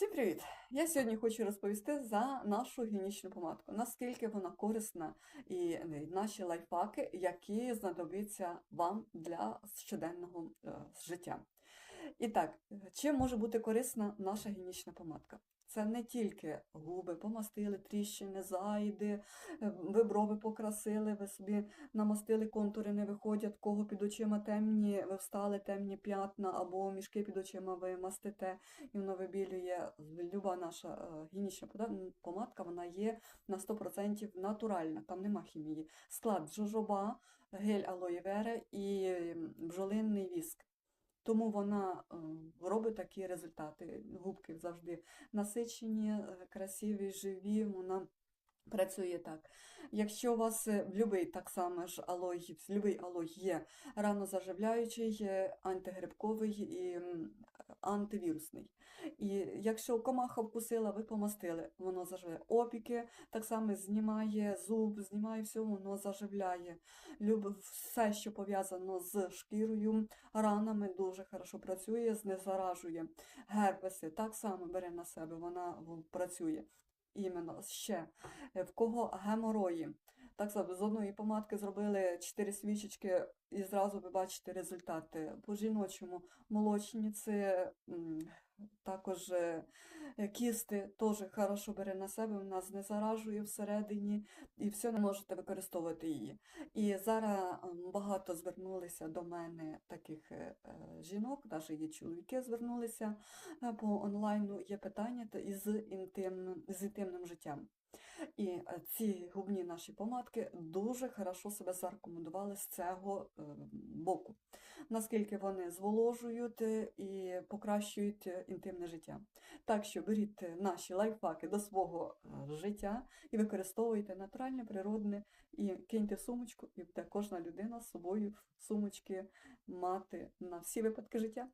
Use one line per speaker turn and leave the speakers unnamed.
Всім привіт! Я сьогодні хочу розповісти за нашу гігієнічну помадку, наскільки вона корисна і е, наші лайфхаки, які знадобляться вам для щоденного е, життя. І так, е, чим може бути корисна наша гігієнічна помадка? Це не тільки губи помастили, тріщини, зайди, е, ви брови покрасили, ви собі намастили, контури не виходять, кого під очима темні, ви встали темні п'ятна або мішки під очима ви мастите і воно вибілює. Люба наша е, гігієнічна пода- помадка, вона є на 100% натуральна, там нема хімії. Склад жожоба, гель алоє вера і м, бджолинний віск. Тому вона е, робить такі результати. Губки завжди насичені, е, красиві, живі, вона працює так. Якщо у вас е, любий так само ж алой, любий алой є ранозаживляючий, антигрибковий і антивірусний. І якщо комаха вкусила, ви помастили, воно заживляє. Опіки так само знімає зуб, знімає все, воно заживляє. Люб, все, що пов'язано з шкірою, ранами дуже хорошо працює, знезаражує. Герпеси так само бере на себе, вона працює. Іменно ще Е, в кого геморої. Так з одної помадки зробили 4 свічечки і зразу ви бачите результати. По жіночому молочниці, м, також е, кісти теж хорошо бере на себе, вона знезаражує всередині і все не можете використовувати її. І зараз багато звернулися до мене таких е, е, жінок, навіть є чоловіки звернулися по онлайну. Є питання та- із інтимним, з інтимним життям. І е, ці губні наші помадки дуже хорошо себе зарекомендували з цього е, боку, наскільки вони зволожують е, і покращують інтимне життя. Так що беріть наші лайфхаки до свого життя і використовуйте натуральне, природне, і киньте сумочку, і буде кожна людина з собою сумочки мати на всі випадки життя.